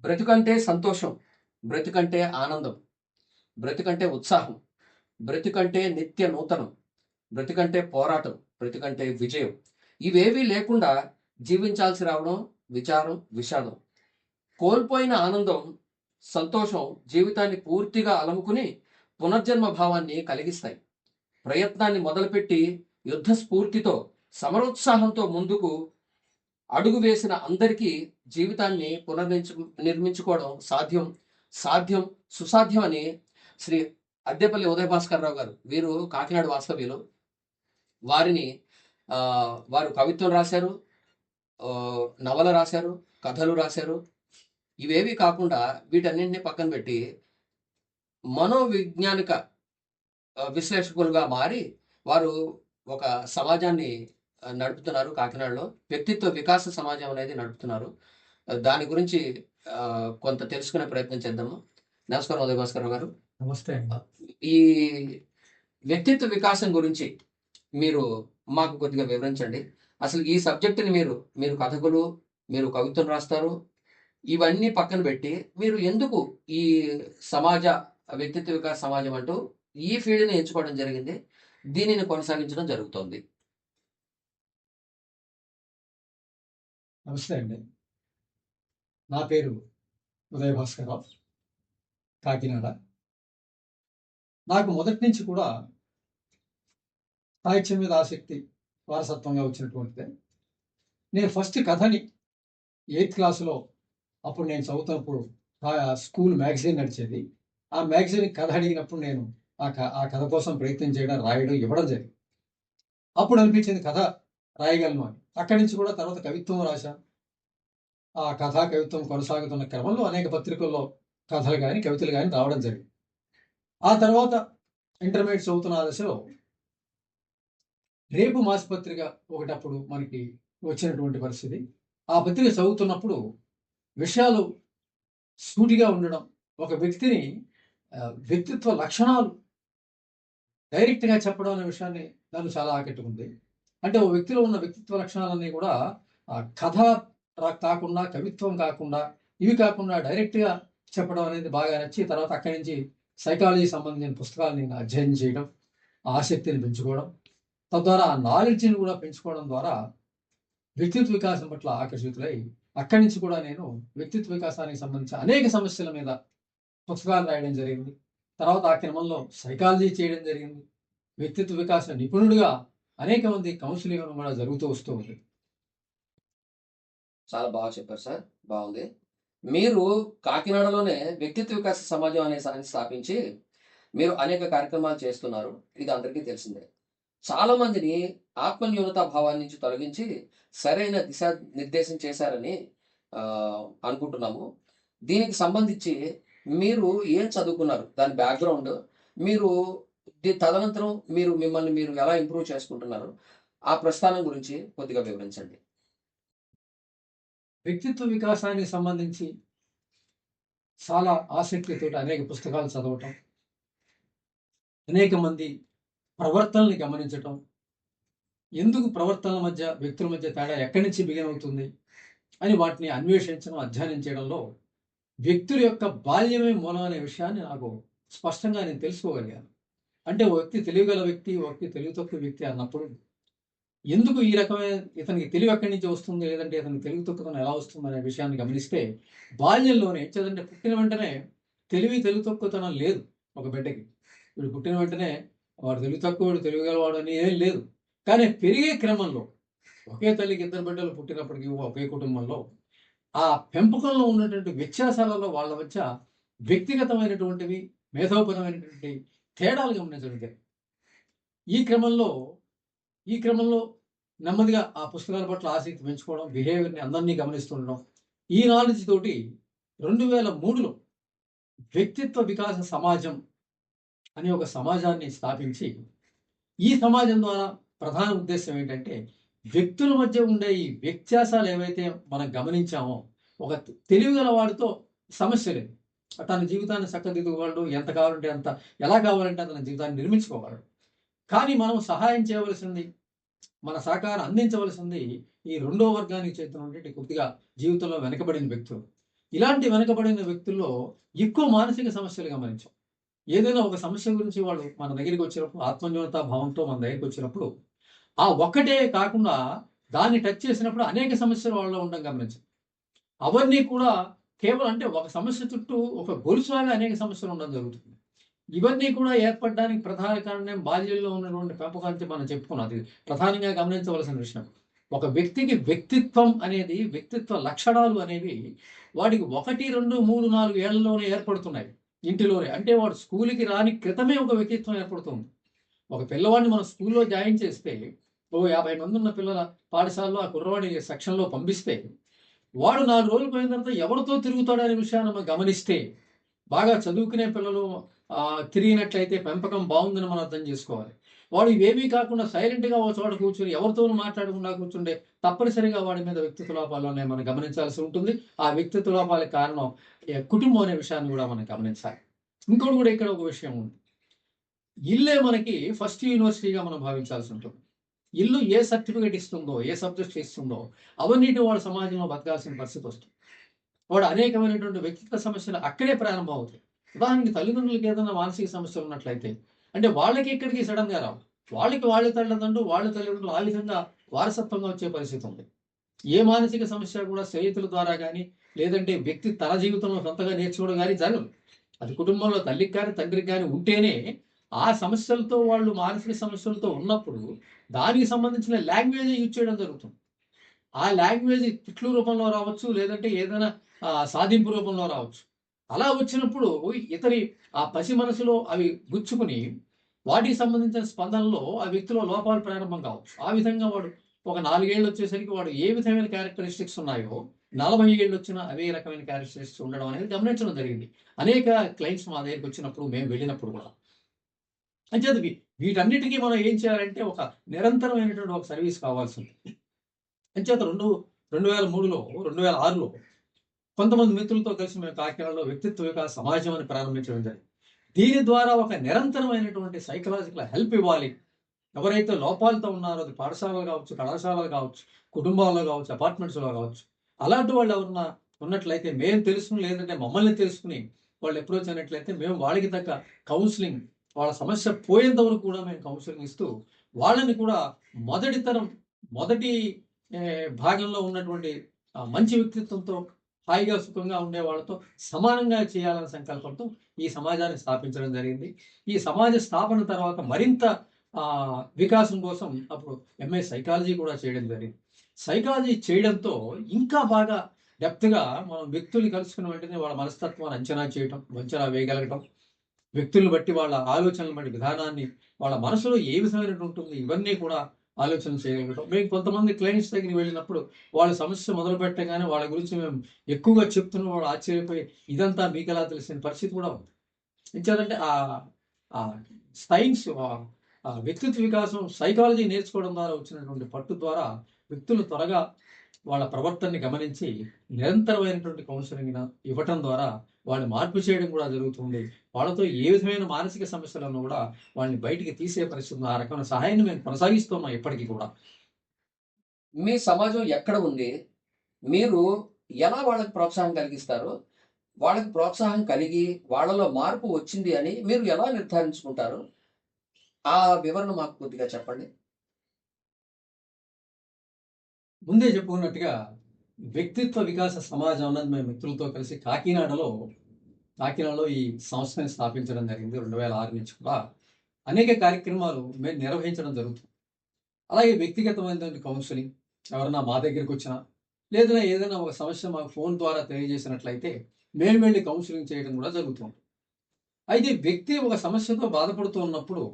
బ్రతుకంటే సంతోషం బ్రతుకంటే ఆనందం బ్రతుకంటే ఉత్సాహం బ్రతుకంటే నిత్య నూతనం బ్రతుకంటే పోరాటం బ్రతుకంటే విజయం. ఇవేవీ లేకుండా జీవించాల్సి రావడం విచారం విషాదం. కోల్పోయిన ఆనందం సంతోషం జీవితాన్ని పూర్తిగా అలముకుని పునర్జన్మ భావాన్ని కలిగిస్తాయి. ప్రయత్నాన్ని మొదలుపెట్టి యుద్ధ స్ఫూర్తితో సమరోత్సాహంతో ముందుకు అడుగు వేసిన అందరికీ జీవితాన్ని పునర్నిర్మించు నిర్మించుకోవడం సాధ్యం సాధ్యం సుసాధ్యం అని శ్రీ అద్దెపల్లి ఉదయ భాస్కర్ రావు గారు వీరు కాకినాడ వాస్తవ్యులు. వారిని వారు కవిత్వం రాశారు నవల రాశారు కథలు రాశారు. ఇవేవి కాకుండా వీటన్నింటినీ పక్కన పెట్టి మనోవిజ్ఞానిక విశ్లేషకులుగా మారి వారు ఒక సమాజాన్ని నడుపుతున్నారు కాకినాడలో. వ్యక్తిత్వ వికాస సమాజం అనేది నడుపుతున్నారు. దాని గురించి కొంత తెలుసుకునే ప్రయత్నం చేద్దాము. నమస్కారం ఉదయ భాస్కర్ గారు. నమస్తే ఈ వ్యక్తిత్వ వికాసం గురించి మీరు మాకు కొద్దిగా వివరించండి. అసలు ఈ సబ్జెక్టుని మీరు మీరు కథకులు మీరు కవిత్వం రాస్తారు. ఇవన్నీ పక్కన పెట్టి మీరు ఎందుకు ఈ సమాజ వ్యక్తిత్వ వికాస సమాజం అంటూ ఈ ఫీల్డ్ని ఎంచుకోవడం జరిగింది? దీనిని కొనసాగించడం జరుగుతోంది. నమస్తే అండి. నా పేరు ఉదయ భాస్కరరావు కాకినాడ. నాకు మొదటి నుంచి కూడా సాహిత్యం మీద ఆసక్తి వారసత్వంగా వచ్చినటువంటిదే. నేను ఫస్ట్ కథని ఎయిత్ క్లాసులో అప్పుడు నేను చదువుతున్నప్పుడు ఆ స్కూల్ మ్యాగజైన్ నడిచేది. ఆ మ్యాగజైన్ కథ అడిగినప్పుడు నేను ఆ ఆ కథ కోసం ప్రయత్నం చేయడం రాయడం ఇవ్వడం జరిగింది. అప్పుడు అనిపించింది కథ రాయగలను అని. అక్కడి నుంచి కూడా తర్వాత కవిత్వం రాశాను ఆ కథా కవిత్వం కొనసాగుతున్న క్రమంలో అనేక పత్రికల్లో కథలు కానీ కవితలు కానీ రావడం జరిగింది. ఆ తర్వాత ఇంటర్మీడియట్ చదువుతున్న దశలో రేపు మాసపత్రిక ఒకటప్పుడు మనకి వచ్చినటువంటి పరిస్థితి. ఆ పత్రిక చదువుతున్నప్పుడు విషయాలు సూటిగా ఉండడం ఒక వ్యక్తిని వ్యక్తిత్వ లక్షణాలు డైరెక్ట్గా చెప్పడం అనే విషయాన్ని నన్ను చాలా ఆకట్టుకుంది. అంటే ఓ వ్యక్తిలో ఉన్న వ్యక్తిత్వ లక్షణాలన్నీ కూడా ఆ కథ కాకుండా కవిత్వం కాకుండా ఇవి కాకుండా డైరెక్ట్గా చెప్పడం అనేది బాగా నచ్చి తర్వాత అక్కడి నుంచి సైకాలజీ సంబంధించిన పుస్తకాలను నేను అధ్యయనం చేయడం ఆసక్తిని పెంచుకోవడం తద్వారా ఆ నాలెడ్జ్ని కూడా పెంచుకోవడం ద్వారా వ్యక్తిత్వ వికాసం పట్ల ఆకర్షితులై అక్కడి నుంచి కూడా నేను వ్యక్తిత్వ వికాసానికి సంబంధించిన అనేక సమస్యల మీద పుస్తకాలు రాయడం జరిగింది. తర్వాత ఆ క్రమంలో సైకాలజీ చేయడం జరిగింది. వ్యక్తిత్వ వికాస నిపుణుడిగా అనేక మంది కౌన్సిలింగ్ కూడా జరుగుతూ వస్తూ ఉంది. చాలా బాగా చెప్పారు సార్. బాగుంది. మీరు కాకినాడలోనే వ్యక్తిత్వ వికాస సమాజం అనే సాన్ని స్థాపించి మీరు అనేక కార్యక్రమాలు చేస్తున్నారు. ఇది అందరికీ తెలిసిందే. చాలా మందిని ఆత్మన్యూనతా భావాన్ని నుంచి తొలగించి సరైన దిశ నిర్దేశం చేశారని అనుకుంటున్నాము. దీనికి సంబంధించి మీరు ఏం చదువుకున్నారు? దాని బ్యాక్గ్రౌండ్. మీరు తదనంతరం మీరు మిమ్మల్ని మీరు ఎలా ఇంప్రూవ్ చేసుకుంటున్నారు ఆ ప్రస్థానం గురించి కొద్దిగా వివరించండి. వ్యక్తిత్వ వికాసానికి సంబంధించి చాలా ఆసక్తితో అనేక పుస్తకాలు చదవటం అనేక మంది ప్రవర్తనని గమనించటం ఎందుకు ప్రవర్తనల మధ్య వ్యక్తుల మధ్య తేడా ఎక్కడి నుంచి బిగిన్ అవుతుంది అని వాటిని అన్వేషించడం అధ్యయనం చేయడంలో వ్యక్తుల యొక్క బాల్యమే మూలం అనే విషయాన్ని నాకు స్పష్టంగా నేను తెలుసుకోగలిగాను. అంటే ఓ వ్యక్తి తెలివిగల వ్యక్తి ఓ వ్యక్తి తెలివి తక్కువ వ్యక్తి అన్నప్పుడు ఎందుకు ఈ రకమైన ఇతనికి తెలివి ఎక్కడి నుంచి వస్తుంది? లేదంటే ఇతనికి తెలివి తొక్కుతనం ఎలా వస్తుంది అనే విషయాన్ని గమనిస్తే బాల్యంలోనే చదంటే పుట్టిన వెంటనే తెలివి తెలివి తక్కువతనం లేదు ఒక బిడ్డకి. వీడు పుట్టిన వెంటనే వాడు తెలివి తక్కువ తెలివిగలవాడు అని ఏం లేదు. కానీ పెరిగే క్రమంలో ఒకే తల్లికి ఇద్దరు బిడ్డలు పుట్టినప్పటికీ ఒకే కుటుంబంలో ఆ పెంపకంలో ఉన్నటువంటి వ్యత్యాసాలలో వాళ్ళ మధ్య వ్యక్తిగతమైనటువంటివి మేధోపరమైనటువంటి తేడాలు గమనించగలిగారు ఈ క్రమంలో ఈ క్రమంలో నెమ్మదిగా ఆ పుస్తకాల పట్ల ఆసక్తి పెంచుకోవడం బిహేవియర్ని అందరినీ గమనిస్తుండడం ఈ నాలెడ్జ్ తోటి రెండు వేల మూడులో వ్యక్తిత్వ వికాస సమాజం అనే ఒక సమాజాన్ని స్థాపించి ఈ సమాజం ద్వారా ప్రధాన ఉద్దేశం ఏంటంటే వ్యక్తుల మధ్య ఉండే ఈ వ్యత్యాసాలు ఏవైతే మనం గమనించామో ఒక తెలివిగల వాడితో సమస్య లేదు. తన జీవితాన్ని చక్కదిద్దుకోగలడు ఎంత కావాలంటే అంత ఎలా కావాలంటే తన జీవితాన్ని నిర్మించుకోగలడు. కానీ మనం సహాయం చేయవలసింది మన సహకారం అందించవలసింది ఈ రెండో వర్గానికి చెందినటువంటి కొద్దిగా జీవితంలో వెనకబడిన వ్యక్తులు. ఇలాంటి వెనకబడిన వ్యక్తుల్లో ఎక్కువ మానసిక సమస్యలు గమనించాం. ఏదైనా ఒక సమస్య గురించి వాళ్ళు మన దగ్గరికి వచ్చినప్పుడు ఆత్మన్యూనతా భావంతో మన దగ్గరికి వచ్చినప్పుడు ఆ ఒక్కటే కాకుండా దాన్ని టచ్ చేసినప్పుడు అనేక సమస్యలు వాళ్ళలో ఉండడం గమనించాం. అవన్నీ కూడా కేవలం అంటే ఒక సమస్య చుట్టూ ఒక గొలుసులాగా అనేక సమస్యలు ఉండడం జరుగుతుంది. ఇవన్నీ కూడా ఏర్పడడానికి ప్రధాన కారణం బాల్యంలో ఉన్నటువంటి పెంపకాన్ని మనం చెప్పుకున్నాం. అది ప్రధానంగా గమనించవలసిన విషయం. ఒక వ్యక్తికి వ్యక్తిత్వం అనేది వ్యక్తిత్వ లక్షణాలు అనేవి వాడికి ఒకటి రెండు మూడు నాలుగు ఏళ్ళలోనే ఏర్పడుతున్నాయి. ఇంటిలోనే. అంటే వాడు స్కూల్కి రాని క్రితమే ఒక వ్యక్తిత్వం ఏర్పడుతుంది. ఒక పిల్లవాడిని మనం స్కూల్లో జాయిన్ చేస్తే ఓ యాభై మంది ఉన్న పిల్లల పాఠశాలలో ఆ కుర్రవాడి సెక్షన్లో పంపిస్తే వాడు నాలుగు రోజులు పోయిన తర్వాత ఎవరితో తిరుగుతాడనే విషయాన్ని మనం గమనిస్తే బాగా చదువుకునే పిల్లలు తిరిగినట్లయితే పెంపకం బాగుందని మనం అర్థం చేసుకోవాలి. వాడు ఇవేమీ కాకుండా సైలెంట్గా ఒక చోట కూర్చుని ఎవరితోనూ మాట్లాడకుండా కూర్చుంటే తప్పనిసరిగా వాడి మీద వ్యక్తిత్వ లోపాలు ఉన్నాయి మనం గమనించాల్సి ఉంటుంది. ఆ వ్యక్తిత్వ లోపాలకు కారణం కుటుంబం అనే విషయాన్ని కూడా మనం గమనించాలి. ఇంకోటి కూడా ఇక్కడ ఒక విషయం ఉంది. ఇల్లే మనకి ఫస్ట్ యూనివర్సిటీగా మనం భావించాల్సి ఉంటుంది. ఇల్లు ఏ సర్టిఫికేట్ ఇస్తుందో ఏ సబ్జెక్ట్ ఇస్తుందో అవన్నీ వాడు సమాజంలో బతకాల్సిన పరిస్థితి వస్తుంది. వాడు అనేకమైనటువంటి వ్యక్తిగత సమస్యలు అక్కడే ప్రారంభం అవుతాయి. ఉదాహరణకి తల్లిదండ్రులకి ఏదైనా మానసిక సమస్యలు ఉన్నట్లయితే అంటే వాళ్ళకి ఇక్కడికి సడన్గా రావు. వాళ్ళకి వాళ్ళ తల్లిదండ్రులు వాళ్ళ తల్లిదండ్రులు ఆ విధంగా వారసత్వంగా వచ్చే పరిస్థితి ఉంది. ఏ మానసిక సమస్య కూడా స్నేహితుల ద్వారా కానీ లేదంటే వ్యక్తి తన జీవితంలో సొంతగా నేర్చుకోవడం కానీ జరగదు. అది కుటుంబంలో తల్లికి కానీ తండ్రికి కానీ ఉంటేనే ఆ సమస్యలతో వాళ్ళు మానసిక సమస్యలతో ఉన్నప్పుడు దానికి సంబంధించిన లాంగ్వేజ్ యూజ్ చేయడం జరుగుతుంది. ఆ లాంగ్వేజ్ తిట్లు రూపంలో రావచ్చు లేదంటే ఏదైనా సాధింపు రూపంలో రావచ్చు. అలా వచ్చినప్పుడు ఇతని ఆ పసి మనసులో అవి గుచ్చుకుని వాటికి సంబంధించిన స్పందనలో ఆ వ్యక్తిలో లోపాలు ప్రారంభం కావచ్చు. ఆ విధంగా వాడు ఒక నాలుగేళ్ళు వచ్చేసరికి వాడు ఏ విధమైన క్యారెక్టరిస్టిక్స్ ఉన్నాయో నలభై ఏళ్ళు వచ్చినా అవే రకమైన క్యారెక్టరిస్టిక్స్ ఉండడం అనేది గమనించడం జరిగింది. అనేక క్లయింట్స్ మా దగ్గరికి వచ్చినప్పుడు మేము వెళ్ళినప్పుడు కూడా. అంచేది వీటన్నిటికీ మనం ఏం చేయాలంటే ఒక నిరంతరమైనటువంటి ఒక సర్వీస్ కావాల్సి ఉంది అంచేత రెండు రెండు వేల మూడులో రెండు వేల ఆరులో కొంతమంది మిత్రులతో కలిసి మేము కాకినాడలో వ్యక్తిత్వ వికాస సమాజం అని ప్రారంభించడం జరిగింది. దీని ద్వారా ఒక నిరంతరమైనటువంటి సైకలాజికల్ హెల్ప్ ఇవ్వాలి. ఎవరైతే లోపాలతో ఉన్నారో అది పాఠశాలలు కావచ్చు కళాశాలలు కావచ్చు కుటుంబాల్లో కావచ్చు అపార్ట్మెంట్స్లో కావచ్చు అలాంటి వాళ్ళు ఎవరన్నా ఉన్నట్లయితే మేము తెలుసుకుని లేదంటే మమ్మల్ని తెలుసుకుని వాళ్ళు అప్రోచ్ అయినట్లయితే మేము వాళ్ళకి తగ్గ కౌన్సిలింగ్ వాళ్ళ సమస్య పోయేంత వరకు కూడా మేము కౌన్సిలింగ్ ఇస్తూ వాళ్ళని కూడా మొదటి తరం మొదటి భాగంలో ఉన్నటువంటి మంచి వ్యక్తిత్వంతో హాయిగా సుఖంగా ఉండే వాళ్ళతో సమానంగా చేయాలనే సంకల్పంతో ఈ సమాజాన్ని స్థాపించడం జరిగింది. ఈ సమాజ స్థాపన తర్వాత మరింత వికాసం కోసం అప్పుడు ఎంఏ సైకాలజీ కూడా చేయడం జరిగింది. సైకాలజీ చేయడంతో ఇంకా బాగా డెప్త్గా మనం వ్యక్తుల్ని కలుసుకున్న వెంటనే వాళ్ళ మనస్తత్వాన్ని అంచనా చేయటం అంచనా వేయగలగటం వ్యక్తులను బట్టి వాళ్ళ ఆలోచనలు బట్టి విధానాన్ని వాళ్ళ మనసులో ఏ విధమైనటువంటి ఉంటుంది ఇవన్నీ కూడా ఆలోచన చేయగలగటం మేము కొంతమంది క్లయింట్స్ దగ్గరికి వెళ్ళినప్పుడు వాళ్ళ సమస్య మొదలు పెట్టగానే వాళ్ళ గురించి మేము ఎక్కువగా చెప్తున్న వాళ్ళు ఆశ్చర్యపోయి ఇదంతా మీకు ఎలా తెలిసిన పరిస్థితి కూడా ఉంది. ఎంచేదంటే ఆ సైన్స్ ఆ- వ్యక్తిత్వ వికాసం సైకాలజీ నేర్చుకోవడం ద్వారా వచ్చినటువంటి పట్టు ద్వారా వ్యక్తులు త్వరగా వాళ్ళ ప్రవర్తనని గమనించి నిరంతరమైనటువంటి కౌన్సిలింగ్ ఇవ్వటం ద్వారా వాళ్ళని మార్పు చేయడం కూడా జరుగుతుంది. వాళ్ళతో ఏ విధమైన మానసిక సమస్యలను కూడా వాళ్ళని బయటికి తీసే పరిస్థితి. ఆ రకమైన సహాయాన్ని మేము కొనసాగిస్తున్నాం ఇప్పటికీ కూడా. మీ సమాజం ఎక్కడ ఉంది? మీరు ఎలా వాళ్ళకి ప్రోత్సాహం కలిగిస్తారు? వాళ్ళకి ప్రోత్సాహం కలిగి వాళ్ళలో మార్పు వచ్చింది అని మీరు ఎలా నిర్ధారించుకుంటారు? ఆ వివరణ మాకు కొద్దిగా చెప్పండి. ముందే చెప్పుకున్నట్టుగా వ్యక్తిత్వ వికాస సమాజం అన్నది మేము మిత్రులతో కలిసి కాకినాడలో కాకినాడలో ఈ సంస్థని స్థాపించడం జరిగింది రెండు వేల ఆరు నుంచి కూడా. అనేక కార్యక్రమాలు మేము నిర్వహించడం జరుగుతుంది. అలాగే వ్యక్తిగతమైనటువంటి కౌన్సిలింగ్ ఎవరన్నా మా దగ్గరికి వచ్చినా లేదా ఏదైనా ఒక సమస్య మాకు ఫోన్ ద్వారా తెలియజేసినట్లయితే మేము వెళ్ళి కౌన్సిలింగ్ చేయడం కూడా జరుగుతుంది. అయితే వ్యక్తి ఒక సమస్యతో బాధపడుతూ ఉన్నప్పుడు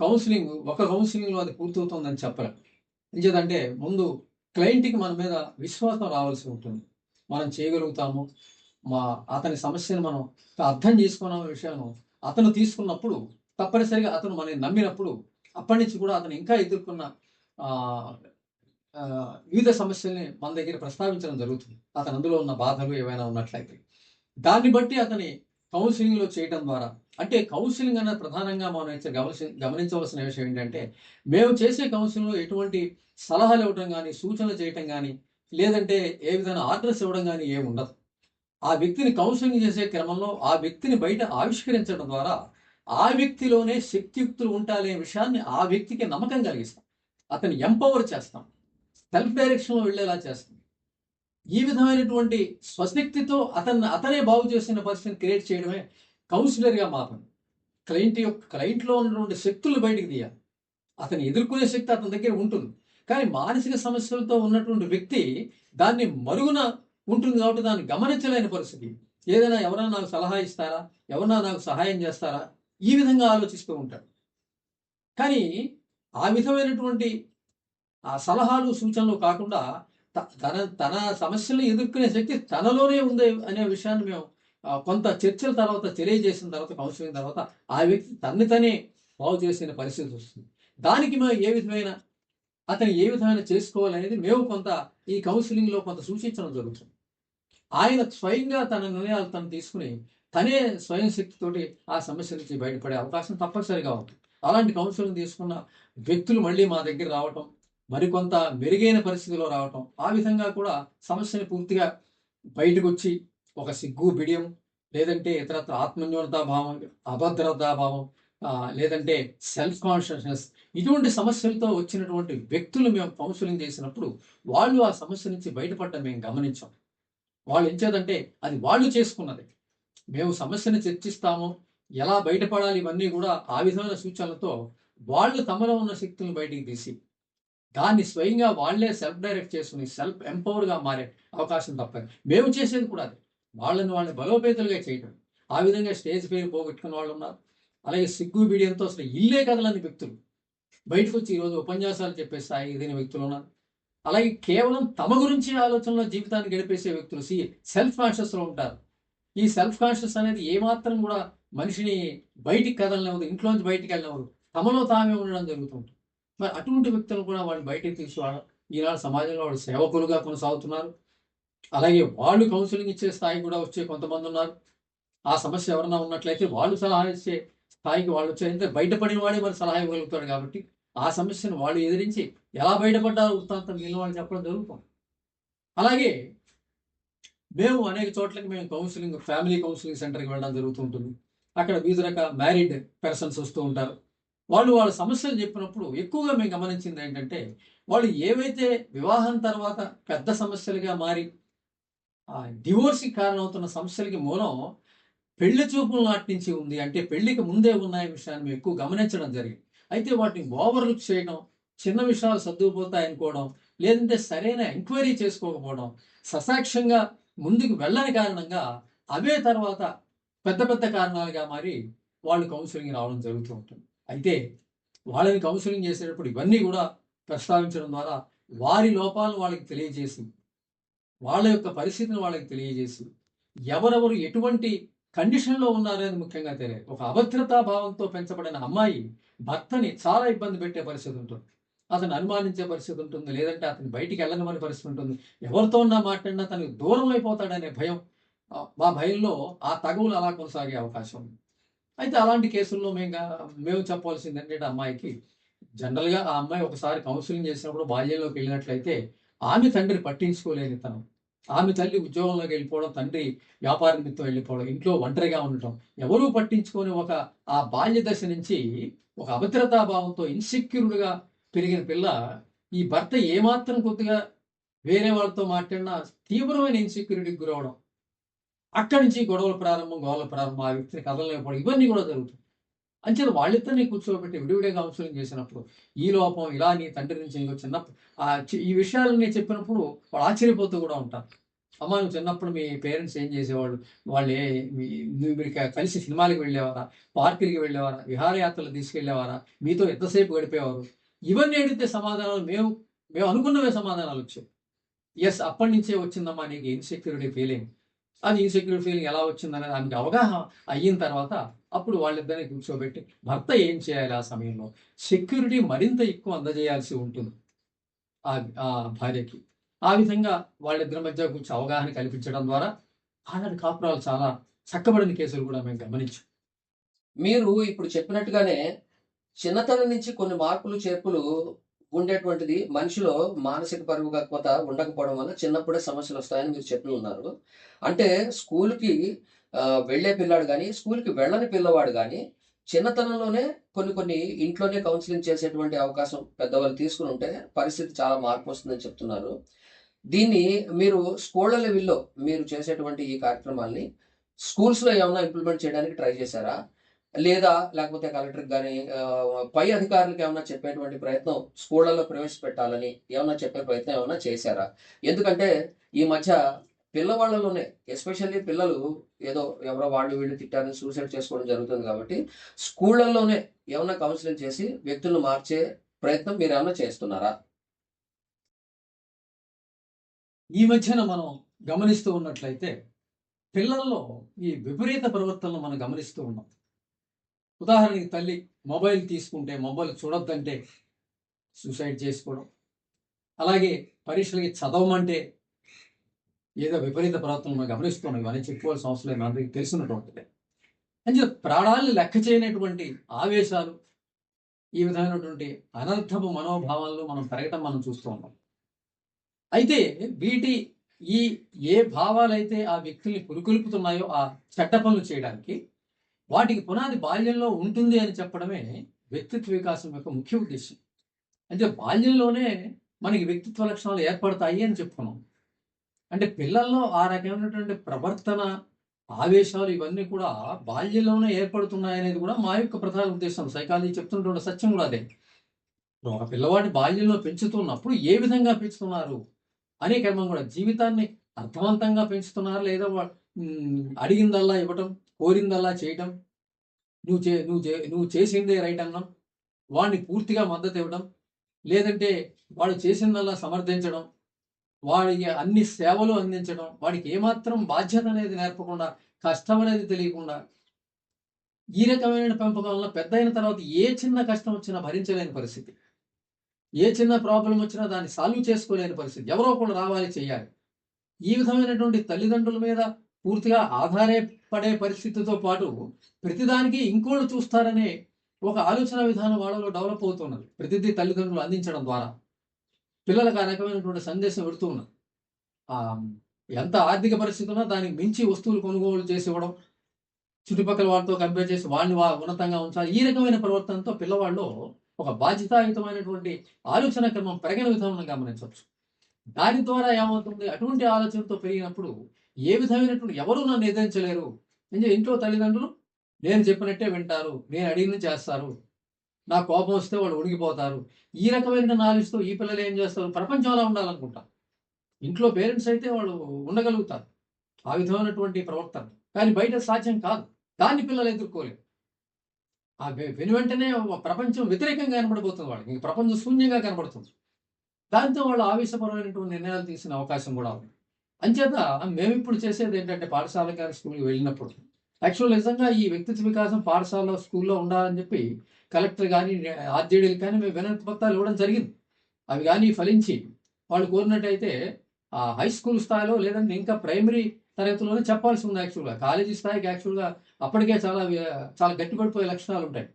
కౌన్సిలింగ్ ఒక కౌన్సిలింగ్లో అది పూర్తవుతుందని చెప్పలేం. ఎందుకంటే ముందు క్లయింట్కి మన మీద విశ్వాసం రావాల్సి ఉంటుంది. మనం చేయగలుగుతాము. మా అతని సమస్యను మనం అర్థం చేసుకున్న విషయాన్ని అతను తీసుకున్నప్పుడు తప్పనిసరిగా అతను మనని నమ్మినప్పుడు అప్పటి నుంచి కూడా అతను ఇంకా ఎదుర్కొన్న వివిధ సమస్యల్ని మన దగ్గర ప్రస్తావించడం జరుగుతుంది. అతను అందులో ఉన్న బాధలు ఏవైనా ఉన్నట్లయితే. దాన్ని బట్టి అతని కౌన్సిలింగ్లో చేయడం ద్వారా అంటే కౌన్సిలింగ్ అన్నది ప్రధానంగా మనం గమనించ గమనించవలసిన విషయం ఏంటంటే మేము చేసే కౌన్సిలింగ్లో ఎటువంటి సలహాలు ఇవ్వడం కానీ సూచనలు చేయటం కానీ లేదంటే ఏ విధమైన ఆర్డర్స్ ఇవ్వడం కానీ ఏమి ఉండదు. ఆ వ్యక్తిని కౌన్సిలింగ్ చేసే క్రమంలో ఆ వ్యక్తిని బయట ఆవిష్కరించడం ద్వారా ఆ వ్యక్తిలోనే శక్తియుక్తులు ఉంటాయనే విషయాన్ని ఆ వ్యక్తికి నమ్మకం కలిగిస్తాం. అతన్ని ఎంపవర్ చేస్తాం. సెల్ఫ్ డైరెక్షన్లో వెళ్ళేలా చేస్తాం. ఈ విధమైనటువంటి స్వశక్తితో అతన్ని అతనే బాగు చేసిన పరిస్థితిని క్రియేట్ చేయడమే కౌన్సిలర్గా మారను క్లయింట్ యొక్క క్లయింట్లో ఉన్నటువంటి శక్తులు బయటికి తీయాలి. అతను ఎదుర్కొనే శక్తి అతని దగ్గర ఉంటుంది. కానీ మానసిక సమస్యలతో ఉన్నటువంటి వ్యక్తి దాన్ని మరుగున ఉంటుంది కాబట్టి దాన్ని గమనించలేని పరిస్థితి. ఏదైనా ఎవరైనా నాకు సలహా ఇస్తారా? ఎవరైనా నాకు సహాయం చేస్తారా? ఈ విధంగా ఆలోచిస్తూ ఉంటాడు. కానీ ఆ విధమైనటువంటి ఆ సలహాలు సూచనలు కాకుండా త- తన తన సమస్యలను ఎదుర్కొనే శక్తి తనలోనే ఉంది అనే విషయాన్ని మేము కొంత చర్చల తర్వాత తెలియజేసిన తర్వాత కౌన్సిలింగ్ తర్వాత ఆ వ్యక్తి తన్ని తనే బాగు చేసిన పరిస్థితి వస్తుంది. దానికి మేము ఏ విధమైన అతను ఏ విధమైన చేసుకోవాలనేది మేము కొంత ఈ కౌన్సిలింగ్లో కొంత సూచించడం జరుగుతుంది. ఆయన స్వయంగా తన నిర్ణయాలు తను తీసుకుని తనే స్వయం శక్తితోటి ఆ సమస్య నుంచి బయటపడే అవకాశం తప్పనిసరిగా ఉంటుంది. అలాంటి కౌన్సిలింగ్ తీసుకున్న వ్యక్తులు మళ్ళీ మా దగ్గర రావటం మరికొంత మెరుగైన పరిస్థితిలో రావటం ఆ విధంగా కూడా సమస్యని పూర్తిగా బయటకు వచ్చి ఒక సిగ్గు బిడియం లేదంటే ఇతరత్ర ఆత్మన్యూనతా భావం అభద్రతా భావం లేదంటే సెల్ఫ్ కాన్షియస్నెస్ ఇటువంటి సమస్యలతో వచ్చినటువంటి వ్యక్తులు మేము కౌన్సిలింగ్ చేసినప్పుడు వాళ్ళు ఆ సమస్య నుంచి బయటపడటం మేము గమనించాం. వాళ్ళు ఎంచేదంటే అది వాళ్ళు చేసుకున్నది. మేము సమస్యను చర్చిస్తాము ఎలా బయటపడాలి ఇవన్నీ కూడా ఆ విధమైన సూచనలతో వాళ్ళు తమలో ఉన్న శక్తులను బయటికి తీసి దాన్ని స్వయంగా వాళ్ళే సెల్ఫ్ డైరెక్ట్ చేసుకుని సెల్ఫ్ ఎంపవర్గా మారే అవకాశం తప్పదు మేము చేసేది కూడా అది. వాళ్ళని వాళ్ళని బలోపేతులుగా చేయడం ఆ విధంగా స్టేజ్ పేరు పోగొట్టుకున్న వాళ్ళు ఉన్నారు. అలాగే సిగ్గు బిడియంతో అసలు ఇల్లే కదలని వ్యక్తులు. బయటకు వచ్చి ఈరోజు ఉపన్యాసాలు చెప్పే స్థాయి ఎదిగిన వ్యక్తులు ఉన్నారు. అలాగే కేవలం తమ గురించి ఆలోచనలో జీవితాన్ని గడిపేసే వ్యక్తులు సి సెల్ఫ్ కాన్షియస్లో ఉంటారు. ఈ సెల్ఫ్ కాన్షియస్ అనేది ఏమాత్రం కూడా మనిషిని బయటికి కదలనివ్వదు ఇంట్లోంచి బయటికి వెళ్ళనివ్వదు. తమలో తామే ఉండడం జరుగుతుంది మరి అటువంటి వ్యక్తులు కూడా వాళ్ళు బయటికి తీసుకోవడం ఈనాడు సమాజంలో వాళ్ళు సేవకులుగా కొనసాగుతున్నారు. అలాగే వాళ్ళు కౌన్సిలింగ్ ఇచ్చే స్థాయి కూడా వచ్చే కొంతమంది ఉన్నారు. ఆ సమస్య ఎవరన్నా ఉన్నట్లయితే వాళ్ళు సలహా ఇచ్చే స్థాయికి వాళ్ళు వచ్చారంటే బయటపడిన వాడే మరి సలహా ఇవ్వగలుగుతారు కాబట్టి ఆ సమస్యను వాళ్ళు ఎదిరించి ఎలా బయటపడ్డారో వృత్తాంతం మిగిలిన వాళ్ళు చెప్పడం జరుగుతుంది. అలాగే మేము అనేక చోట్లకి మేము కౌన్సిలింగ్ ఫ్యామిలీ కౌన్సిలింగ్ సెంటర్కి వెళ్ళడం జరుగుతుంటుంది. అక్కడ వివిధ రకాల మ్యారీడ్ పర్సన్స్ వస్తూ ఉంటారు. వాళ్ళు వాళ్ళ సమస్యలు చెప్పినప్పుడు ఎక్కువగా మేము గమనించింది ఏంటంటే వాళ్ళు ఏవైతే వివాహం తర్వాత పెద్ద సమస్యలుగా మారి డివోర్స్కి కారణమవుతున్న సమస్యలకి మూలం పెళ్ళి చూపుల నాటి నుంచి ఉంది. అంటే పెళ్ళికి ముందే ఉన్నాయి విషయాన్ని మేము ఎక్కువ గమనించడం జరిగింది. అయితే వాటిని ఓవర్లుక్ చేయడం చిన్న విషయాలు సర్దుకుపోతాయి అనుకోవడం లేదంటే సరైన ఎంక్వైరీ చేసుకోకపోవడం ససాక్ష్యంగా ముందుకు వెళ్ళని కారణంగా అవే తర్వాత పెద్ద పెద్ద కారణాలుగా మారి వాళ్ళు కౌన్సిలింగ్ రావడం జరుగుతూ ఉంటుంది. అయితే వాళ్ళని కౌన్సిలింగ్ చేసేటప్పుడు ఇవన్నీ కూడా ప్రస్తావించడం ద్వారా వారి లోపాలను వాళ్ళకి తెలియజేసి వాళ్ళ యొక్క పరిస్థితిని వాళ్ళకి తెలియజేసి ఎవరెవరు ఎటువంటి కండిషన్లో ఉన్నారనేది ముఖ్యంగా తెలియదు ఒక అభద్రతా భావంతో పెంచబడిన అమ్మాయి భర్తని చాలా ఇబ్బంది పెట్టే పరిస్థితి ఉంటుంది. అతను అనుమానించే పరిస్థితి ఉంటుంది. లేదంటే అతను బయటికి వెళ్ళని పరిస్థితి ఉంటుంది. ఎవరితో ఉన్నా మాట్లాడినా తనకు దూరం అయిపోతాడనే భయం మా భయంలో ఆ తగువులు అలా కొనసాగే అవకాశం ఉంది. అయితే అలాంటి కేసుల్లో మేము మేము చెప్పవలసింది ఏంటంటే అమ్మాయికి జనరల్గా ఆ అమ్మాయి ఒకసారి కౌన్సిలింగ్ చేసినప్పుడు బాల్యంలోకి వెళ్ళినట్లయితే ఆమె తండ్రి పట్టించుకోలేని తను. ఆమె తల్లి ఉద్యోగంలోకి వెళ్ళిపోవడం తండ్రి వ్యాపార నిమిత్తం వెళ్ళిపోవడం ఇంట్లో ఒంటరిగా ఉండటం ఎవరూ పట్టించుకొని ఒక ఆ బాల్య దశ నుంచి ఒక అభద్రతా భావంతో ఇన్సెక్యూర్డ్గా పెరిగిన పిల్ల ఈ భర్త ఏమాత్రం కొద్దిగా వేరే వాళ్ళతో మాట్లాడినా తీవ్రమైన ఇన్సెక్యూరిటీకి గురవడం. అక్కడి నుంచి గొడవల ప్రారంభం గొడవల ప్రారంభం ఆ వ్యక్తిని కదలలేకపోవడం ఇవన్నీ కూడా జరుగుతుంది అంచేది వాళ్ళిద్దరిని కూర్చోబెట్టి విడివిడిగా కౌన్సిలింగ్ చేసినప్పుడు ఈ లోపం ఇలా నీ తండ్రి నుంచి నీకు చిన్నప్పుడు ఆ ఈ విషయాలన్నీ చెప్పినప్పుడు వాళ్ళు ఆశ్చర్యపోతూ కూడా ఉంటారు. అమ్మ నువ్వు చిన్నప్పుడు మీ పేరెంట్స్ ఏం చేసేవాళ్ళు? వాళ్ళు ఏ మీరు కలిసి సినిమాలకు వెళ్ళేవారా? పార్కులకి వెళ్ళేవారా? విహారయాత్రలు తీసుకెళ్ళేవారా? మీతో ఎంతసేపు గడిపేవారు? ఇవన్నీ అడిగితే సమాధానాలు మేము మేము అనుకున్నవే సమాధానాలు వచ్చాయి. ఎస్ అప్పటి నుంచే వచ్చిందమ్మా నీకు ఇన్సెక్యూరిటీ ఫీలింగ్ అది ఇన్సెక్యూర్ ఫీలింగ్ ఎలా వచ్చిందనే దానికి అవగాహన అయిన తర్వాత అప్పుడు వాళ్ళిద్దరిని కూర్చోబెట్టి భర్త ఏం చేయాలి ఆ సమయంలో? సెక్యూరిటీ మరింత ఎక్కువ అందజేయాల్సి ఉంటుంది. ఆ భార్యకి. ఆ విధంగా వాళ్ళిద్దరి మధ్య కొంచెం అవగాహన కల్పించడం ద్వారా ఆనాటి కాపురాలు చాలా చక్కబడిన కేసులు కూడా మేము గమనించాం. మీరు ఇప్పుడు చెప్పినట్టుగానే చిన్నతనం నుంచి కొన్ని మార్పులు చేర్పులు ఉండేటువంటిది మనిషిలో మానసిక పరిపక్వత ఉండకపోవడం వల్ల చిన్నప్పుడే సమస్యలు వస్తాయని మీరు చెప్పి ఉన్నారు. అంటే స్కూల్కి వెళ్ళే పిల్లాడు కానీ స్కూల్కి వెళ్ళని పిల్లవాడు కానీ చిన్నతనంలోనే కొన్ని కొన్ని ఇంట్లోనే కౌన్సిలింగ్ చేసేటువంటి అవకాశం పెద్దవాళ్ళు తీసుకుని ఉంటే పరిస్థితి చాలా మార్పు వస్తుందని చెప్తున్నారు. దీన్ని మీరు స్కూళ్ళ లెవెల్లో మీరు చేసేటువంటి ఈ కార్యక్రమాల్ని స్కూల్స్లో ఏమైనా ఇంప్లిమెంట్ చేయడానికి ట్రై చేశారా? లేదా లేకపోతే కలెక్టర్కి కానీ పై అధికారులకు ఏమైనా చెప్పేటువంటి ప్రయత్నం స్కూళ్ళలో ప్రవేశపెట్టాలని ఏమైనా చెప్పే ప్రయత్నం ఏమైనా చేశారా? ఎందుకంటే ఈ మధ్య పిల్లవాళ్ళలోనే ఎస్పెషల్లీ పిల్లలు ఏదో ఎవరో వాళ్ళు వీళ్ళు తిట్టారని సూసైడ్ చేసుకోవడం జరుగుతుంది కాబట్టి స్కూళ్ళల్లోనే ఏమైనా కౌన్సిలింగ్ చేసి వ్యక్తులను మార్చే ప్రయత్నం మీరు ఏమైనా చేస్తున్నారా? ఈ మధ్యన మనం గమనిస్తూ ఉన్నట్లయితే పిల్లల్లో ఈ విపరీత ప్రవర్తనలు మనం గమనిస్తూ ఉన్నాం. ఉదాహరణకి తల్లి మొబైల్ తీసుకుంటే మొబైల్ చూడొద్దంటే సూసైడ్ చేసుకోవడం. అలాగే పరీక్షలకి చదవమంటే ఏదో విపరీత ప్రవర్తన మనం గమనిస్తున్నాం. ఇవన్నీ చెప్పుకోవాల్సిన అవసరం లేదు. అందరికీ తెలిసినటువంటిదే. అని చెప్పి ప్రాణాలను లెక్క చేయనటువంటి ఆవేశాలు ఈ విధమైనటువంటి అనర్థపు మనోభావాల్లో మనం పెరగటం మనం చూస్తూ ఉన్నాం. అయితే వీటి ఈ ఏ భావాలైతే ఆ వ్యక్తుల్ని పురుకొల్పుతున్నాయో ఆ చెడ్డ పనులు చేయడానికి వాటికి పునాది బాల్యంలో ఉంటుంది అని చెప్పడమే వ్యక్తిత్వ వికాసం యొక్క ముఖ్య ఉద్దేశం. అంటే బాల్యంలోనే మనకి వ్యక్తిత్వ లక్షణాలు ఏర్పడతాయి అని చెప్పుకున్నాం. అంటే పిల్లల్లో ఆ రకమైనటువంటి ప్రవర్తన ఆవేశాలు ఇవన్నీ కూడా బాల్యంలోనే ఏర్పడుతున్నాయి అనేది కూడా మా యొక్క ప్రధాన ఉద్దేశం. సైకాలజీ చెప్తున్నటువంటి సత్యం కూడా అదే. ఒక పిల్లవాడిని బాల్యంలో పెంచుతున్నప్పుడు ఏ విధంగా పెంచుతున్నారు అనే క్రమం కూడా. జీవితాన్ని అర్థవంతంగా పెంచుతున్నారు లేదా అడిగిందల్లా ఇవ్వటం? కోరిందల్లా చేయటం? నువ్వు చే నువ్వు చే నువ్వు చేసిందే రైట్ అన్నాం? వాడిని పూర్తిగా మద్దతు ఇవ్వడం? లేదంటే వాడు చేసిందల్లా సమర్థించడం? వాడికి అన్ని సేవలు అందించడం? వాడికి ఏమాత్రం బాధ్యత అనేది నేర్పకుండా కష్టం అనేది తెలియకుండా ఈ రకమైన పెంపకం వల్ల పెద్ద అయిన తర్వాత ఏ చిన్న కష్టం వచ్చినా భరించలేని పరిస్థితి. ఏ చిన్న ప్రాబ్లం వచ్చినా దాన్ని సాల్వ్ చేసుకోలేని పరిస్థితి. ఎవరో ఒకళ్ళు రావాలి చేయాలి ఈ విధమైనటువంటి తల్లిదండ్రుల మీద పూర్తిగా ఆధారపడే పరిస్థితితో పాటు ప్రతిదానికి ఇంకోళ్ళు చూస్తారనే ఒక ఆలోచన విధానం వాళ్ళలో డెవలప్ అవుతున్నది. ప్రతిదీ తల్లిదండ్రులు అందించడం ద్వారా. పిల్లలకు ఆ రకమైనటువంటి సందేశం పెడుతూ ఉన్నారు ఎంత ఆర్థిక పరిస్థితి ఉన్నా దానికి మించి వస్తువులు కొనుగోలు చేసి ఇవ్వడం చుట్టుపక్కల వాళ్ళతో కంపేర్ చేసి వాళ్ళని ఉన్నతంగా ఉంచాలి ఈ రకమైన ప్రవర్తనతో పిల్లవాళ్ళు ఒక బాధ్యతాయుతమైనటువంటి ఆలోచన క్రమం పెరగిన విధానం మనం గమనించవచ్చు. దాని ద్వారా ఏమవుతుంది? అటువంటి ఆలోచనతో పెరిగినప్పుడు ఏ విధమైనటువంటి ఎవరు నన్ను ఎదిరించలేరు. అంటే ఇంట్లో తల్లిదండ్రులు నేను చెప్పినట్టే వింటారు. నేను అడిగిన చేస్తారు. నా కోపం వస్తే వాళ్ళు ఉడిగిపోతారు. ఈ రకమైన నాలెడ్జ్తో ఈ పిల్లలు ఏం చేస్తారు? ప్రపంచంలో ఉండాలనుకుంటారు ఇంట్లో పేరెంట్స్ అయితే వాళ్ళు ఉండగలుగుతారు. ఆ విధమైనటువంటి ప్రవర్తన. కానీ బయట సాధ్యం కాదు. దాన్ని పిల్లలు ఎదుర్కోలేరు. ఆ వెను వెంటనే ప్రపంచం వ్యతిరేకంగా కనబడిపోతుంది వాళ్ళకి. ఇంక ప్రపంచం శూన్యంగా కనబడుతుంది. దాంతో వాళ్ళు ఆవేశపరమైనటువంటి నిర్ణయాలు తీసిన అవకాశం కూడా ఉంది. అంచేత మేము ఇప్పుడు చేసేది ఏంటంటే పాఠశాల కానీ స్కూల్కి వెళ్ళినప్పుడు. యాక్చువల్ నిజంగా ఈ వ్యక్తిత్వ వికాసం పాఠశాలలో స్కూల్లో ఉండాలని చెప్పి కలెక్టర్ కానీ ఆర్జేడీలు కానీ మేము వినతి పత్రాలు ఇవ్వడం జరిగింది. అవి కానీ ఫలించి వాళ్ళు కోరినట్టయితే ఆ హై స్కూల్ స్థాయిలో లేదంటే ఇంకా ప్రైమరీ తరగతిలోనే చెప్పాల్సి ఉంది యాక్చువల్గా కాలేజీ స్థాయికి యాక్చువల్గా అప్పటికే చాలా చాలా గట్టిపడిపోయే లక్షణాలు ఉంటాయి.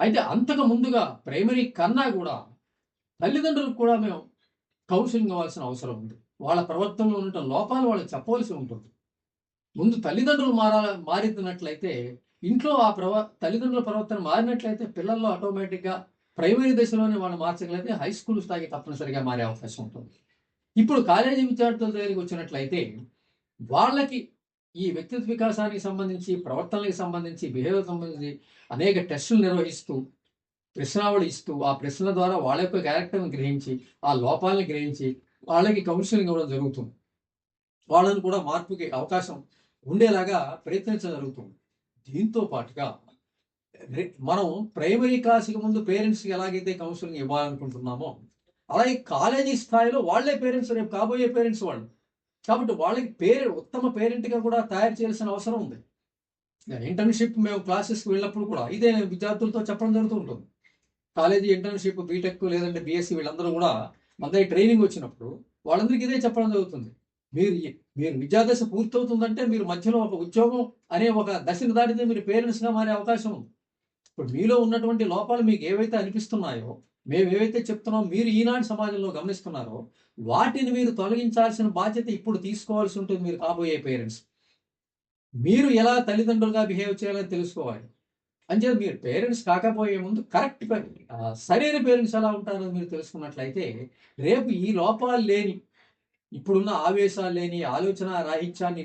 అయితే అంతకు ముందుగా ప్రైమరీ కన్నా కూడా తల్లిదండ్రులకు కూడా మేము కౌన్సిలింగ్ ఇవ్వాల్సిన అవసరం ఉంది. వాళ్ళ ప్రవర్తనలో ఉన్న లోపాలు వాళ్ళకి చెప్పవలసి ఉంటుంది. ముందు తల్లిదండ్రులు మారా మారినట్లయితే ఇంట్లో ఆ ప్రవ తల్లిదండ్రుల ప్రవర్తన మారినట్లయితే పిల్లల్లో ఆటోమేటిక్గా ప్రైమరీ దశలోనే వాళ్ళు మార్చగలిగితే హై స్కూల్ స్థాయికి తప్పనిసరిగా మారే అవకాశం ఉంటుంది. ఇప్పుడు కాలేజీ విద్యార్థుల దగ్గరికి వచ్చినట్లయితే వాళ్ళకి ఈ వ్యక్తిత్వ వికాసానికి సంబంధించి ప్రవర్తనలకు సంబంధించి బిహేవియర్ సంబంధించి అనేక టెస్టులు నిర్వహిస్తూ ప్రశ్నావళి ఇస్తూ ఆ ప్రశ్నల ద్వారా వాళ్ళ యొక్క క్యారెక్టర్ని గ్రహించి ఆ లోపాలను గ్రహించి వాళ్ళకి కౌన్సిలింగ్ ఇవ్వడం జరుగుతుంది. వాళ్ళని కూడా మార్పుకి అవకాశం ఉండేలాగా ప్రయత్నించడం జరుగుతుంది. దీంతో పాటుగా మనం ప్రైమరీ క్లాస్కి ముందు పేరెంట్స్కి ఎలాగైతే కౌన్సిలింగ్ ఇవ్వాలనుకుంటున్నామో అలాగే కాలేజీ స్థాయిలో వాళ్ళే పేరెంట్స్ రేపు కాబోయే పేరెంట్స్ వాళ్ళు. కాబట్టి వాళ్ళకి పేరెంట్ ఉత్తమ పేరెంట్గా కూడా తయారు చేయాల్సిన అవసరం ఉంది. ఇంటర్న్షిప్ మేము క్లాసెస్కి వెళ్ళినప్పుడు కూడా ఇదే విద్యార్థులతో చెప్పడం జరుగుతూ ఉంటుంది. కాలేజీ ఇంటర్న్షిప్ బీటెక్ లేదంటే బీఎస్సీ వీళ్ళందరూ కూడా మన దగ్గర ట్రైనింగ్ వచ్చినప్పుడు వాళ్ళందరికీ ఇదే చెప్పడం జరుగుతుంది. మీరు మీరు విద్యాదశ పూర్తవుతుందంటే మీరు మధ్యలో ఒక ఉద్యోగం అనే ఒక దశను దాటితే మీరు పేరెంట్స్గా మారే అవకాశం ఉంది. ఇప్పుడు మీలో ఉన్నటువంటి లోపాలు మీకు ఏవైతే అనిపిస్తున్నాయో మేము ఏవైతే చెప్తున్నామో మీరు ఈనాటి సమాజంలో గమనిస్తున్నారో వాటిని మీరు తొలగించాల్సిన బాధ్యత ఇప్పుడు తీసుకోవాల్సి ఉంటుంది మీరు కాబోయే పేరెంట్స్ మీరు ఎలా తల్లిదండ్రులుగా బిహేవ్ చేయాలని తెలుసుకోవాలి. అంచేత మీరు పేరెంట్స్ కాకపోయే ముందు కరెక్ట్ సరైన పేరెంట్స్ ఎలా ఉంటారో మీరు తెలుసుకున్నట్లయితే రేపు ఈ లోపాలు లేని ఇప్పుడున్న ఆవేశాలు లేని ఆలోచన రాహిత్యాన్ని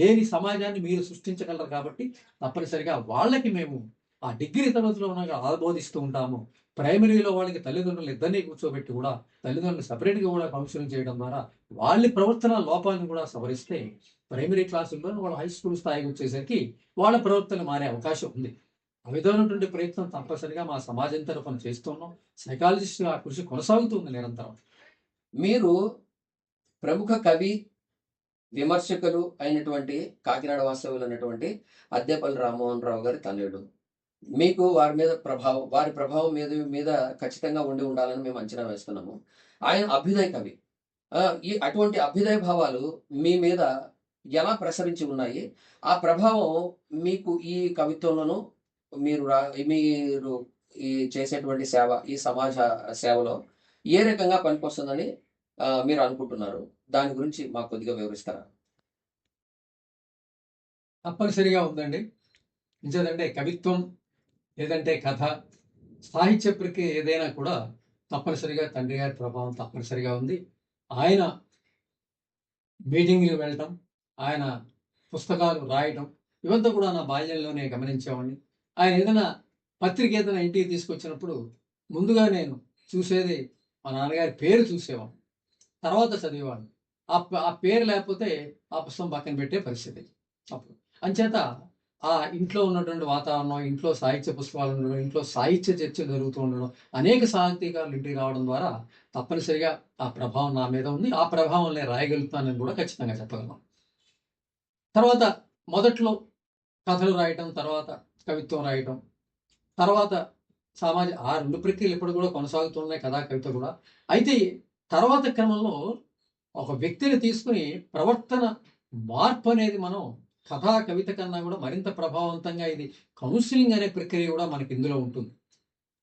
లేని సమాజాన్ని మీరు సృష్టించగలరు కాబట్టి తప్పనిసరిగా వాళ్ళకి మేము ఆ డిగ్రీ తరగతిలో ఉన్న ఆబోధిస్తూ ఉంటాము. ప్రైమరీలో వాళ్ళకి తల్లిదండ్రులు ఇద్దరినీ కూర్చోబెట్టి కూడా తల్లిదండ్రులు సపరేట్గా కూడా కౌన్సిలింగ్ చేయడం ద్వారా వాళ్ళ ప్రవర్తన లోపాలను కూడా సవరిస్తే ప్రైమరీ క్లాసుల్లో వాళ్ళ హై స్కూల్ స్థాయికి వచ్చేసరికి వాళ్ళ ప్రవర్తన మారే అవకాశం ఉంది. ఆ విధమైనటువంటి ప్రయత్నం తప్పనిసరిగా మా సమాజం తరఫున చేస్తున్నాం. సైకాలజిస్ట్ ఆ కృషి కొనసాగుతుంది నిరంతరం. మీరు ప్రముఖ కవి విమర్శకులు అయినటువంటి కాకినాడ వాస్తవులు అన్నటువంటి అద్దెపల్లి రామ్మోహన్ రావు గారి తనయుడు మీకు వారి మీద ప్రభావం వారి ప్రభావం మీద మీద ఖచ్చితంగా ఉండి ఉండాలని మేము అంచనా వేస్తున్నాము. ఆయన అభ్యుదయ కవి. ఈ అటువంటి అభ్యుదయ భావాలు మీ మీద ఎలా ప్రసరించి ఉన్నాయి? ఆ ప్రభావం మీకు ఈ కవిత్వంలోనూ మీరు రా- మీరు ఈ చేసేటువంటి సేవ ఈ సమాజ సేవలో ఏ రకంగా పనికొస్తుందని మీరు అనుకుంటున్నారు? దాని గురించి మాకు కొద్దిగా వివరిస్తారా? తప్పనిసరిగా ఉందండి. నిజదంటే కవిత్వం లేదంటే కథ సాహిత్య ప్రక్రియ ఏదైనా కూడా తప్పనిసరిగా తండ్రి గారి ప్రభావం తప్పనిసరిగా ఉంది. ఆయన మీటింగ్లు వెళ్ళటం ఆయన పుస్తకాలు రాయటం ఇవంతా కూడా నా బాల్యంలోనే గమనించేవాడిని. ఆయన ఏదైనా పత్రిక ఏదైనా ఇంటికి తీసుకొచ్చినప్పుడు ముందుగా నేను చూసేది మా నాన్నగారి పేరు చూసేవాడిని. తర్వాత చదివేవాడిని. ఆ ఆ పేరు లేకపోతే ఆ పుస్తకం పక్కన పెట్టే పరిస్థితి. అప్పుడు. అంచేత ఆ ఇంట్లో ఉన్నటువంటి వాతావరణం ఇంట్లో సాహిత్య పుస్తకాలు ఉండడం ఇంట్లో సాహిత్య చర్చ జరుగుతూ ఉండడం అనేక సాహితీకారులు ఇంటికి రావడం ద్వారా తప్పనిసరిగా ఆ ప్రభావం నా మీద ఉంది. ఆ ప్రభావం నేను రాయగలుగుతానని కూడా ఖచ్చితంగా చెప్పగలను. తర్వాత మొదట్లో కథలు రాయటం తర్వాత కవిత్వం రాయటం తర్వాత సామాజిక ఆ రెండు ప్రక్రియలు ఇప్పుడు కూడా కొనసాగుతున్నాయి కథా కవిత కూడా. అయితే తర్వాత క్రమంలో ఒక వ్యక్తిని తీసుకుని ప్రవర్తన మార్పు అనేది మనం కథా కవిత కన్నా కూడా మరింత ప్రభావవంతంగా ఇది కౌన్సిలింగ్ అనే ప్రక్రియ కూడా మనకి ఇందులో ఉంటుంది.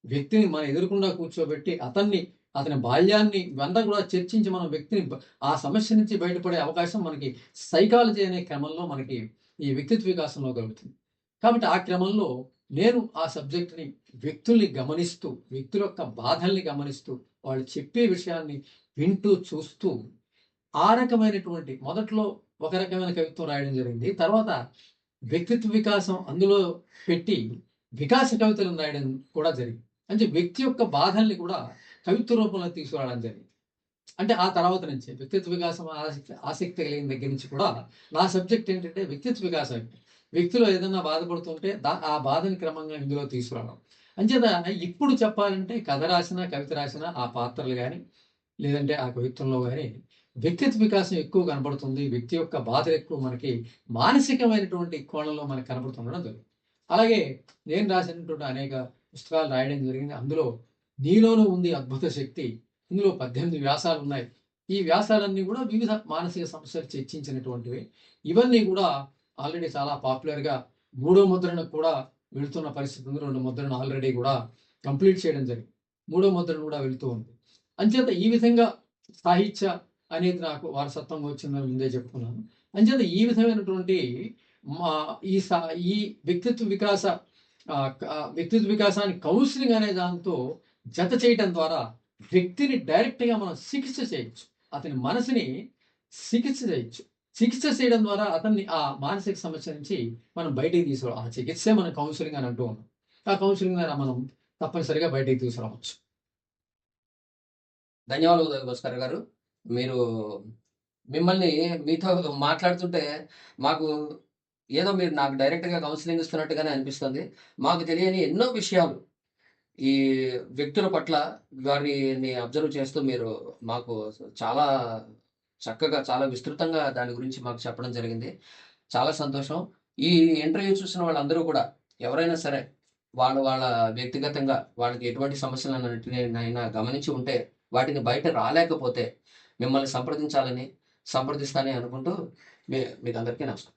వ్యక్తిని మన ఎదురుకుండా కూర్చోబెట్టి అతన్ని అతని బాల్యాన్ని వెంట కూడా చర్చించి మనం వ్యక్తిని ఆ సమస్య నుంచి బయటపడే అవకాశం మనకి సైకాలజీ అనే క్రమంలో మనకి ఈ వ్యక్తిత్వ వికాసంలో కలుగుతుంది. కాబట్టి ఆ క్రమంలో నేను ఆ సబ్జెక్ట్ని వ్యక్తుల్ని గమనిస్తూ వ్యక్తుల యొక్క బాధల్ని గమనిస్తూ వాళ్ళు చెప్పే విషయాన్ని వింటూ చూస్తూ ఆ రకమైనటువంటి మొదట్లో ఒక రకమైన కవిత్వం రాయడం జరిగింది. తర్వాత వ్యక్తిత్వ వికాసం అందులో పెట్టి వికాస కవితలను రాయడం కూడా జరిగింది. అంటే వ్యక్తి యొక్క బాధల్ని కూడా కవిత్వ రూపంలో తీసుకురావడం జరిగింది. అంటే ఆ తర్వాత నుంచి వ్యక్తిత్వ వికాసం ఆసక్తి ఆసక్తి కలిగిన దగ్గర నుంచి కూడా నా సబ్జెక్ట్ ఏంటంటే వ్యక్తిత్వ వికాసం వ్యక్తిలో ఏదైనా బాధపడుతుంటే దా ఆ బాధని క్రమంగా ఇందులో తీసుకురావడం. అంచేత ఇప్పుడు చెప్పాలంటే కథ రాసినా కవిత రాసినా ఆ పాత్రలు కానీ లేదంటే ఆ కవిత్వంలో కానీ వ్యక్తిత్వ వికాసం ఎక్కువ కనబడుతుంది. వ్యక్తి యొక్క బాధలు ఎక్కువ మనకి మానసికమైనటువంటి కోణంలో మనకు కనబడుతుండడం జరుగుతుంది. అలాగే నేను రాసినటువంటి అనేక పుస్తకాలు రాయడం జరిగింది. అందులో నీలోనూ ఉంది అద్భుత శక్తి. ఇందులో పద్దెనిమిది వ్యాసాలు ఉన్నాయి. ఈ వ్యాసాలన్నీ కూడా వివిధ మానసిక సమస్యలు చర్చించినటువంటివి. ఇవన్నీ కూడా ఆల్రెడీ చాలా పాపులర్గా మూడో ముద్రను కూడా వెళుతున్న పరిస్థితి ఉంది. రెండు ముద్రను ఆల్రెడీ కూడా కంప్లీట్ చేయడం జరిగింది. మూడో ముద్రను కూడా వెళుతూ ఉంది. అంచేత ఈ విధంగా సాహిత్య అనేది నాకు వారసత్వంగా వచ్చిందని ముందే చెప్పుకున్నాను. అంచేత ఈ విధమైనటువంటి మా ఈ సా ఈ వ్యక్తిత్వ వికాస వ్యక్తిత్వ వికాసాన్ని కౌన్సిలింగ్ అనే దాంతో జత చేయటం ద్వారా వ్యక్తిని డైరెక్ట్గా మనం చికిత్స చేయొచ్చు. అతని మనసుని చికిత్స చేయొచ్చు. చికిత్స చేయడం ద్వారా అతన్ని ఆ మానసిక సమస్య నుంచి మనం బయటికి తీసుకురావాలి ఆ చికిత్సే మనం కౌన్సిలింగ్ అని అంటూ ఉన్నాం. ఆ కౌన్సిలింగ్ ద్వారా మనం తప్పనిసరిగా బయటికి తీసుకురావచ్చు. ధన్యవాదాలు భాస్కర్ గారు మీరు మిమ్మల్ని మీతో మాట్లాడుతుంటే మాకు ఏదో మీరు నాకు డైరెక్ట్గా కౌన్సిలింగ్ ఇస్తున్నట్టుగానే అనిపిస్తుంది. మాకు తెలియని ఎన్నో విషయాలు ఈ వ్యక్తుల పట్ల వారిని అబ్జర్వ్ చేస్తూ మీరు మాకు చాలా చక్కగా చాలా విస్తృతంగా దాని గురించి మాకు చెప్పడం జరిగింది. చాలా సంతోషం. ఈ ఇంటర్వ్యూ చూసిన వాళ్ళందరూ కూడా ఎవరైనా సరే వాళ్ళు వాళ్ళ వ్యక్తిగతంగా వాళ్ళకి ఎటువంటి సమస్యలన్నిటినైనా గమనించి ఉంటే వాటిని బయట రాలేకపోతే మిమ్మల్ని సంప్రదించాలని సంప్రదిస్తానని అనుకుంటూ మీ మీకు అందరికీ నమస్కారం.